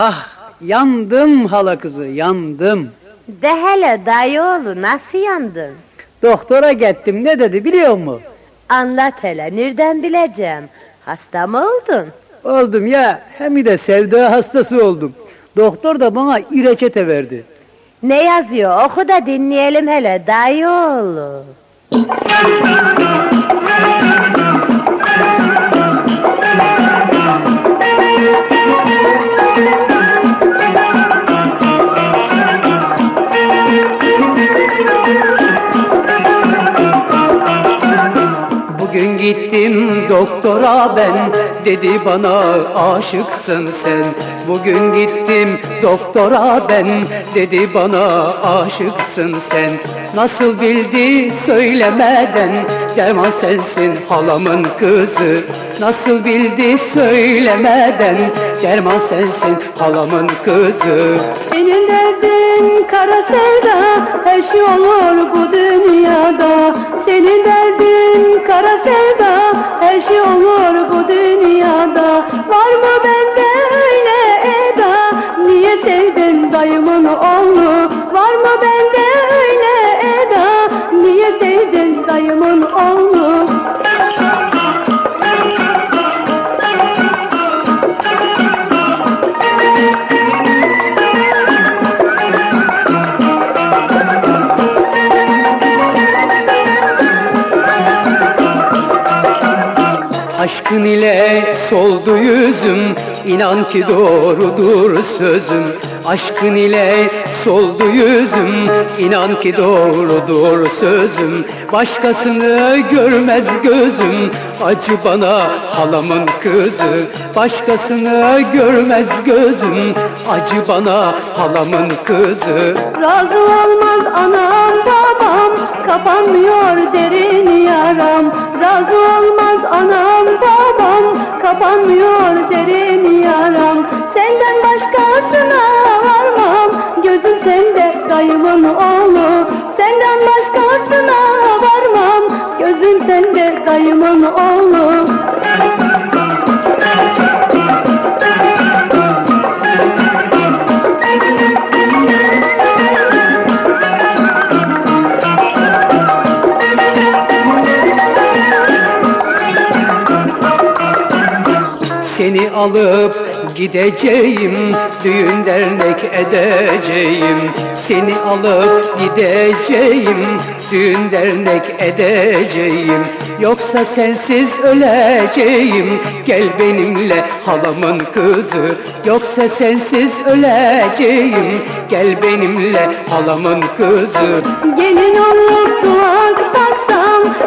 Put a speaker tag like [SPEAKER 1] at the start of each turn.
[SPEAKER 1] Ah yandım hala kızı yandım.
[SPEAKER 2] De hele dayıoğlu nasıl yandın?
[SPEAKER 1] Doktora gittim ne dedi biliyor musun?
[SPEAKER 2] Anlat hele nereden bileceğim? Hasta mı oldun?
[SPEAKER 1] Oldum ya hem de sevda hastası oldum. Doktor da bana reçete verdi.
[SPEAKER 2] Ne yazıyor oku da dinleyelim hele dayıoğlu.
[SPEAKER 1] Bugün gittim doktora ben. Dedi bana aşıksın sen. Bugün gittim doktora ben. Dedi bana aşıksın sen. Nasıl bildi söylemeden. Derman sensin halamın kızı. Nasıl bildi söylemeden. Derman sensin halamın kızı.
[SPEAKER 3] Senin derdin kara sevda Her şey olur bu dünyada. Senin derdin 再忙还是我的不对。
[SPEAKER 1] Aşkın ile soldu yüzüm inan ki doğrudur sözüm. Aşkın ile soldu yüzüm inan ki doğrudur sözüm. Başkasını görmez gözüm acı bana halamın kızı. Başkasını görmez gözüm acı bana halamın kızı.
[SPEAKER 3] Razı olmaz anam babam Kapanmıyor derin yaram. Razı olmaz anam babam Kapanmıyor derin yaram. Senden başkasına varmam Gözüm sende dayımın oğlu. Senden başkasına varmam Gözüm sende dayımın oğlu
[SPEAKER 1] Seni alıp gideceğim Düğün dernek edeceğim. Seni alıp gideceğim Düğün dernek edeceğim. Yoksa sensiz öleceğim Gel benimle halamın kızı. Yoksa sensiz öleceğim Gel benimle halamın kızı.
[SPEAKER 3] Gelin olup duvak taksam